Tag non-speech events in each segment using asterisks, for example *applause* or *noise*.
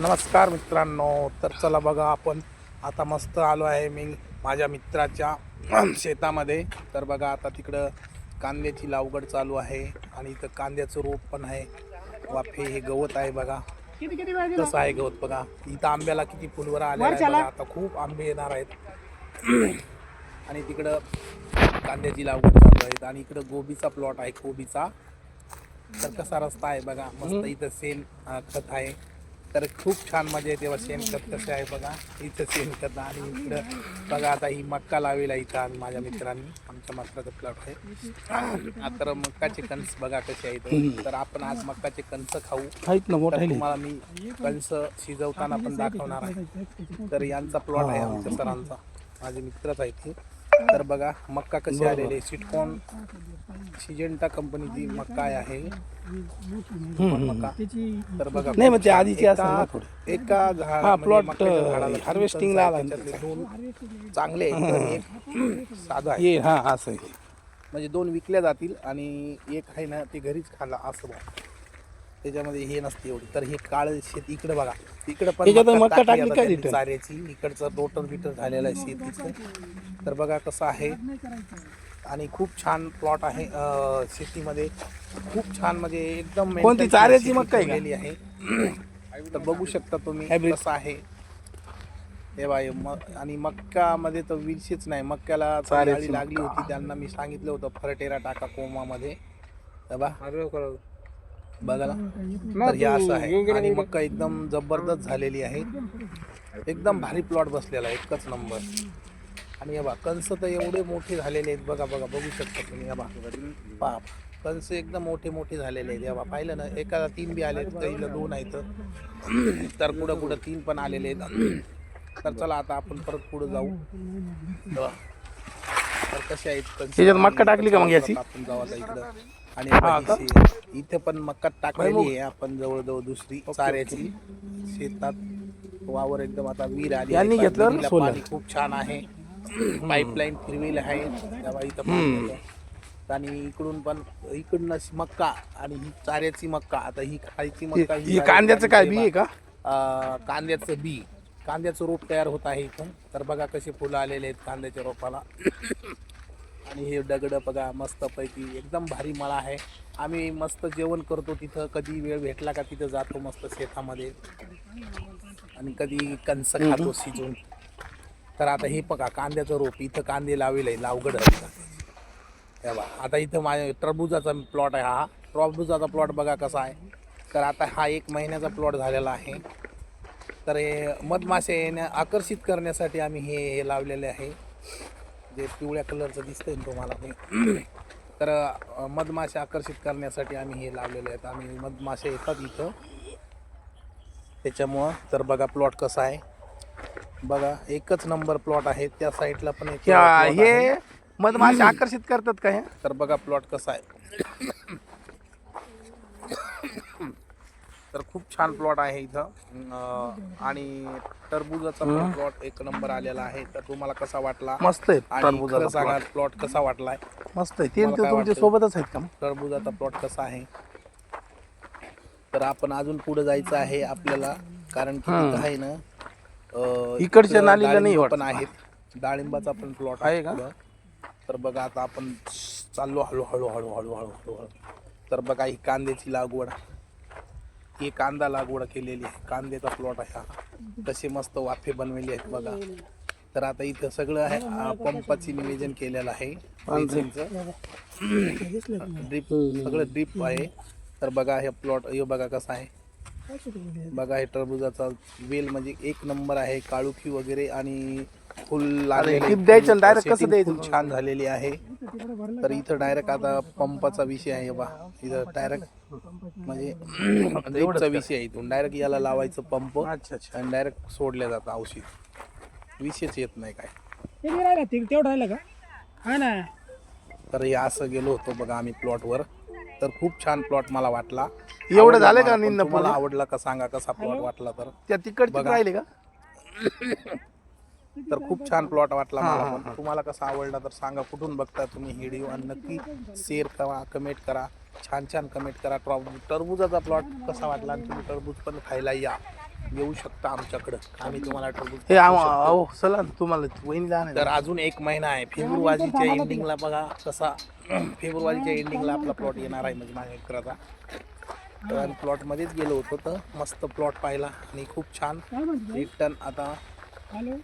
नमस्कार मित्रांनो तर चला बघा आपण. आता मस्त आलो आहे मी माझ्या मित्राच्या *clears throat* शेतामध्ये. तर बघा आता तिकडं कांद्याची लावगड चालू आहे आणि इथं कांद्याचं रोप पण आहे. वाफे हे गवत आहे बघा. कसं आहे गवत बघा. इथं आंब्याला किती फुलवर आले. आता खूप आंबे येणार आहेत. *clears throat* आणि तिकडं कांद्याची लागवड चालू आहे. आणि इकडं गोबीचा प्लॉट आहे कोबीचा. तर कसा रस्ता आहे बघा. मस्त इथं अं, खत आहे. तर खूप छान मजा येते तेव्हा शेणखत कसं आहे बघा. इथं शेणखत आणि इकडं बघा आता ही मक्का लावेल इथं आम्ही माझ्या मित्रांनी. आमच्या मक्काचा प्लॉट आहे. तर मक्काचे कणस बघा कसे आहेत. तर आपण आज मक्काचे कणस खाऊ. तर तुम्हाला मी कंस शिजवताना पण दाखवणार आहे. तर यांचा प्लॉट आहे आमच्या सरांचा. माझे मित्रच आहेत ते. तर बघा मक्का कशी आलेली सिटकॉन सिजेंटा कंपनीची मक्का आहे. मक्का. तर बघा नाही, मग ते आधीची ना थोडी. एका झाड हा, म्हणजे plot, अं, झाडाला तीन harvesting कणस ला आहेत, आला दोन चांगले आहेत एक *clears throat* साधा आहे. ये हा असं आहे. म्हणजे दोन विकल्या जातील आणि एक आहे ना ते घरीच खाल्ला असं बघ. त्याच्यामध्ये हे नसते एवढी. तर हे काळ शेत इकडे बघा. इकडे पण त्याच्यात मका मका टाकली टाकली आता काय त्यांनी तिथं? चाऱ्याची. इकडचं रोटर बिटर झालेलं आहे शेतीचं तर बघा कसं आहे. आणि खूप छान प्लॉट आहे अं, शेतीमध्ये. खूप छान म्हणजे एकदम कोणती? maintain चाऱ्याची शेती मका आहे का? केलेली आहे. तर बघू शकता तुम्ही Hybrid. कसं आहे. हे बाय म आणि मक्कामध्ये तर विरशीच नाही. मक्याला चाऱ्याची चाळी लागली होती. त्यांना मी सांगितलं होतं फरटेरा टाका कोमामध्ये. तर बा बघा ना. तर हे असं आहे. आणि मक्का एकदम जबरदस्त झालेली आहे. एकदम भारी प्लॉट बसलेला आहे. एकच नंबर आणि हे बा कंस तर एवढे मोठे झालेले आहेत. बघा बघा बघू शकता तुम्ही हे बा पहा कंस एकदम मोठे मोठे झालेले आहेत. हे बा पाहिलं ना एकाला तीन बी आले कैला दोन आहेत. तर कुठं कुठं तीन पण आलेले आहेत. तर चला आता आपण परत पुढे जाऊ. तर कसे आहेत मक्का टाकली का मग याची? आपण जाऊ आता इकडं. आणि इथे- इथे पण मक्का टाकलेली आहे आपण जवळजवळ दुसरी चाऱ्याची. शेतात वावर एकदम आता विहीर आली यांनी आहे. घेतलं. पाणी खूप छान आहे. पाईपलाईन फिरविल आहे. तेव्हा इथं पाणी येतं. आणि इकडून पण इकडनं मक्का आणि ही चाऱ्याची मक्का. आता ही खायची मक्का ही हे चाऱ्याची कांद्याचं काय बी आहे का? अं, कांद्याचं बी. कांद्याचं रोप तयार होत आहे इथून. तर बघा कसे फुलं आलेले आहेत कांद्याच्या रोपाला. आणि हे दगड बघा मस्तपैकी एकदम भारी मळा आहे. आम्ही मस्त जेवण करतो तिथं. कधी वेळ भेटला का तिथं जातो मस्त शेतामध्ये. आणि कधी कणस खातो शिजून. तर आता हे बघा कांद्याचं रोप. इथं कांदे लावेल आहे लावगड आहे हे बघा आता इथं माझ्या टरबुजाचा प्लॉट आहे हा. टरबुजाचा प्लॉट बघा कसा आहे. तर आता हा एक महिन्याचा प्लॉट झालेला आहे. तर हे मधमाशा येण्या आकर्षित करण्यासाठी आम्ही हे हे लावलेले आहे. जे पिवळ्या कलरचं दिसतंय तुम्हाला ते. तर मधमाशा आकर्षित करण्यासाठी आम्ही हे लावलेले आहेत. आम्ही मधमाशा येतात इथं. त्याच्यामुळं तर बघा प्लॉट कसा आहे. बघा एकच नंबर प्लॉट आहे. त्या साईडला पण. हे मधमाशी आकर्षित करतात का हे? तर बघा प्लॉट कसा आहे. तर खूप छान प्लॉट आहे इथं. आणि टरबुजाचा प्लॉट एक नंबर आलेला आहे. तर तुम्हाला कसा वाटला? मस्त आहे टरबुजाचा सांगा. प्लॉट कसा वाटलाय? मस्त आहे. ते तुमच्या? सोबतच आहेत का? टरबुजाचा प्लॉट कसा आहे? तर आपण अजून पुढे जायचं आहे आपल्याला कारण की आहे ना इकडच्या नालीला नाही पण. आहेत. डाळिंबाचा पण प्लॉट आहे का? तर बघा आता आपण चाललो हळू हळू हळू हळू हळू हळू हळू तर बघा ही कांद्याची लागवड ही कांदा लागवड केलेली आहे. कांद्याचा प्लॉट आहे हा. तसे मस्त वाफे बनवलेले आहेत बघा. तर आता इथं सगळं आहे. पंपाची नियोजन केलेलं आहे. ड्रीप सगळं ड्रीप आहे. तर बघा हे प्लॉट हे बघा कसा आहे. बघा हे टरबुजाचा वेल म्हणजे एक नंबर आहे. काळुखी वगैरे आणि फुल ड्रीप द्यायचं आणि direct कसं द्यायचं? छान झालेली आहे. तर इथं डायरेक्ट आता पंपाचा विषय आहे बा. इथं डायरेक्ट म्हणजे *clears throat* ड्रीपचा विषय आहे इथून. डायरेक्ट याला लावायचं पंप अच्छा अच्छा. आणि डायरेक्ट सोडल्या जातं औषध. विषयच येत नाही काय. तेवढं राहिलं का? हा ना. तर हे असं गेलो होतो बघा आम्ही प्लॉटवर तर खूप छान प्लॉट मला वाटला. एवढं झालं मला. का पण. निंदा पूर्ण? आवडला का सांगा कसा प्लॉट वाटला तर? त्या तिकडचे बघा. राहिले का? *laughs* तर खूप छान प्लॉट वाटला मला. पण तुम्हाला कसा आवडला तर सांगा. कुठून बघता तुम्ही व्हिडिओ आणि नक्की शेअर करा कमेंट करा. छान छान कमेंट करा. ट्रॉ टरबुजाचा प्लॉट कसा वाटला? आणि तुम्ही टरबूज पण खायला या. येऊ शकता आमच्याकडं. आम्ही तुम्हाला टरबूज हे. अहो चला ना, तुम्हाला वहिनीला तर आणायचं. अजून एक महिना आहे. फेब्रुवारीच्या एंडिंगला बघा कसा *clears throat* फेब्रुवारीच्या एंडिंगला आपला प्लॉट येणार आहे म्हणजे माझ्या मित्राचा तर आम्ही प्लॉटमध्येच गेलो होतो तर मस्त प्लॉट पाहिला आणि खूप छान? एक टन आता हॅलो?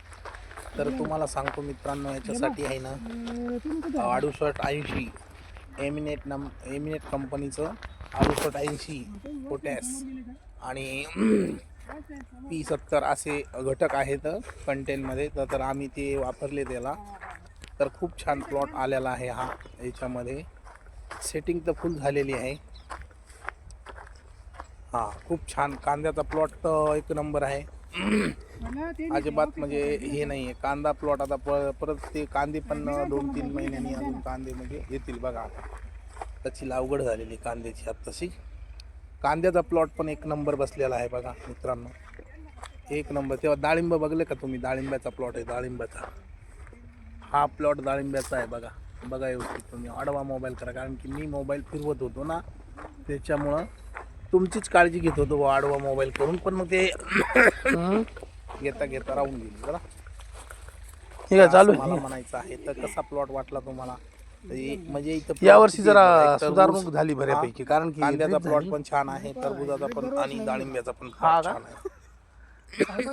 तर तुम्हाला सांगतो मित्रांनो याच्यासाठी आहे ना अडुसष्ट ऐंशी एमिनेट नम एमिनेट कंपनीचं अडुसष्ट ऐंशी पोटॅस आणि *clears throat* पी सत्तर असे घटक आहेत कंटेनमध्ये तर तर आम्ही ते वापरले त्याला. तर खूप छान प्लॉट आलेला आहे हा याच्यामध्ये. सेटिंग तर फुल झालेली आहे. हां खूप छान. कांद्याचा प्लॉट एक नंबर आहे. अजिबात म्हणजे हे नाही आहे कांदा प्लॉट आता परत ते कांदे पण दोन तीन महिन्यांनी अजून कांदे म्हणजे येतील बघा आता. त्याची लावगड झालेली कांद्याची आत्ताशी. कांद्याचा प्लॉट पण एक नंबर बसलेला आहे बघा मित्रांनो. एक नंबर तेव्हा डाळिंब बघले का तुम्ही? डाळिंब्याचा प्लॉट आहे डाळिंबाचा हा प्लॉट डाळिंब्याचा आहे बघा. बघा व्यवस्थित तुम्ही. आडवा मोबाईल करा. कारण की मी मोबाईल फिरवत होतो ना त्याच्यामुळं तुमचीच काळजी घेत होतो आडवा मोबाईल करून पण मग ते? घेता घेता राहून गेली बरं हे काय चालू मला आहे म्हणायचं आहे तर कसा प्लॉट वाटला तुम्हाला म्हणजे इथं plot या वर्षी किती जरा आहे? सुधारणूक झाली बऱ्यापैकी कारण की कांद्याचा प्लॉट. पण छान आहे टरबुजाचा पण आणि डाळिंब्याचा पण? छान आहे *laughs*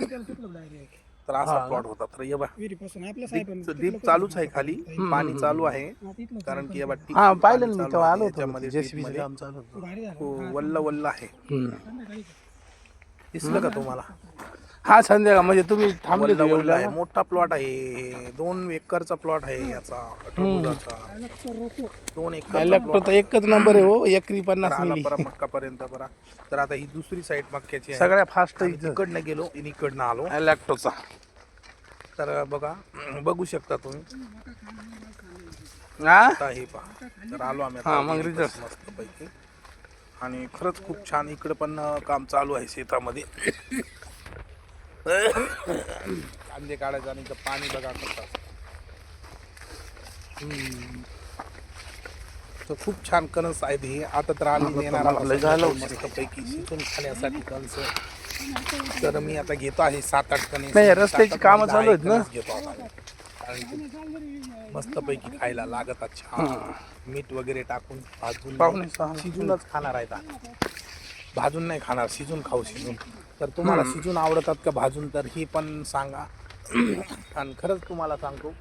साहेबांनी त्याला सुटलं direct. तर हा असा? प्लॉट होता तर ये बा विहिरीपासून आपल्या साहेबांनी दीप दीप चालूच आहे खाली पाणी चालू आहे हा, कारण की या हा पाहिलं ना मी तेव्हा. आलो होतो काम चालू होतं. भारी झालं. हो, वल्ल वल्ल आहे हं. दिसलं का तुम्हाला हा संध्याकाळ म्हणजे तुम्ही थांबले वल्ल आहे? मोठा प्लॉट आहे. दोन एकरचा प्लॉट आहे याचा टरबुजाचा. दोन एकर तर एकच नंबर आहे हो एकरी पन्नास मिली. बरा मक्कापर्यंत बरा. तर आता ही दुसरी साईड मक्क्याची आहे. सगळ्या फास्ट आम्ही तिकडनं गेलो आणि इकडनं आलो. इलेक्ट्रोचा तर बघा बघू शकता तुम्ही. हा आता हे पहा. तर आलो आम्ही हा, मग आता result. मस्त पैकी आणि खरंच खूप छान इकडे पण काम चालू आहे शेतामध्ये. कांदे काढायचं आणि इथं पाणी बघा हम्म. तर खूप छान कणस आहेत हे आता तर आम्ही येणार आहोत लय झालं मस्त पैकी शिजून खाण्यासाठी कणस तर मी आता घेतो आहे सात आठ कणस रस्त्याची कामं चालू आहेत ना? घेतो आता. कारण की मस्त पैकी खायला लागतात छान मीठ वगैरे टाकून भाजून. शिजूनच खाणार आहेत. भाजून नाही खाणार शिजून खाऊ शिजून तर तुम्हाला शिजून आवडतात का भाजून तर हे पण सांगा. आणि खरंच तुम्हाला सांगतो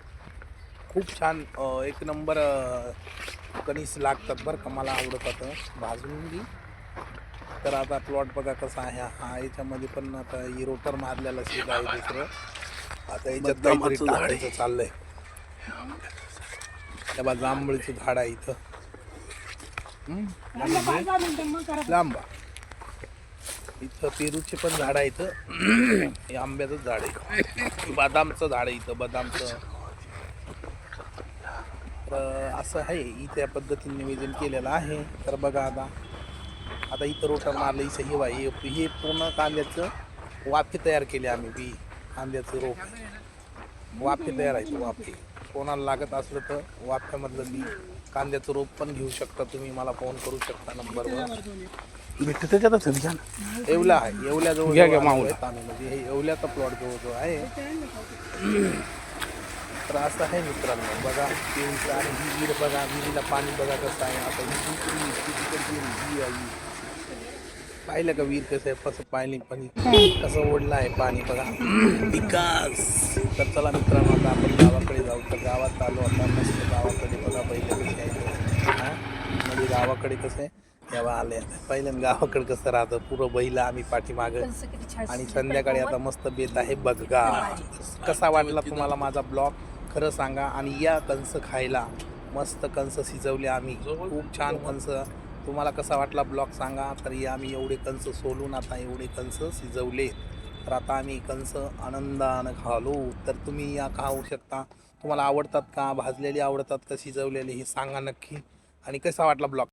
खूप छान एक नंबर कणीस लागतात बरं का मला आवडतात भाजून बी. तर आता प्लॉट बघा कसा आहे. हा याच्यामध्ये पण आता ही रोटर मारलेला शेत आहे दुसरं. आता याच्यात काहीतरी टाकायचं चाललंय. तेव्हा जांभळीचं झाड आहे इथं. हे लांबा. इथं पेरूचे पण झाड आहे इथं. हे आंब्याचं झाड आहे. बदामचं झाड आहे इथं बदामचं. तर असं आहे. इथे या पद्धतीने निवेदन केलेलं आहे. तर बघा आता. आता इथं रोटा मारलं इथं हे हे हे पूर्ण कांद्याचं वाफे तयार केले आम्ही बी. कांद्याचं रोप. वाफे तयार आहे वाफे. कोणाला लागत असलं तर वाफ्यामधलं बी. कांद्याचं रोप पण घेऊ शकता तुम्ही. मला फोन करू शकता नंबरवर भेटत त्याच्यातच आहे घ्या ना. येवला आहे येवल्याजवळ घ्या, घ्या, जवळ माऊला. म्हणजे हे येवल्याचा प्लॉट जवळ जवळ आहे. *clears throat* तर असं आहे मित्रांनो. बघा ही विहीर बघा विहिरीला पाणी बघा कसं आहे. आता ही दुसरी विहीर, ती तिकडची विहीर आहे. पाहिलं का विहीर कसं आहे? कसं पाणी पाणी कसं ओढलं आहे पाणी बघा. *clears throat* विकास. तर चला मित्रांनो आता आपण गावाकडे जाऊ. तर गावात आलो आता मस्त गावाकडे बघा पहिले कसे आहे हा? म्हणजे गावाकडे कसं आहे? तेव्हा आले. पहिल्यांदा गावाकडे कसं राहतं पुरं बैला आम्ही पाठीमागं आणि संध्याकाळी आता मस्त बेत आहे बघा कसा वाटला तुम्हाला माझा ब्लॉग? खरं सांगा. आणि या कंस खायला मस्त कंस शिजवले आम्ही. खूप छान कंस तुम्हाला कसा वाटला ब्लॉग सांगा. तर या आम्ही एवढे कंस सोलून आता एवढे कंस शिजवले. तर आता आम्ही कंस आनंदानं खालो. तर तुम्ही या खाऊ शकता. तुम्हाला आवडतात का? भाजलेले आवडतात का? शिजवलेले? हे सांगा नक्की. आणि कसा वाटला ब्लॉग?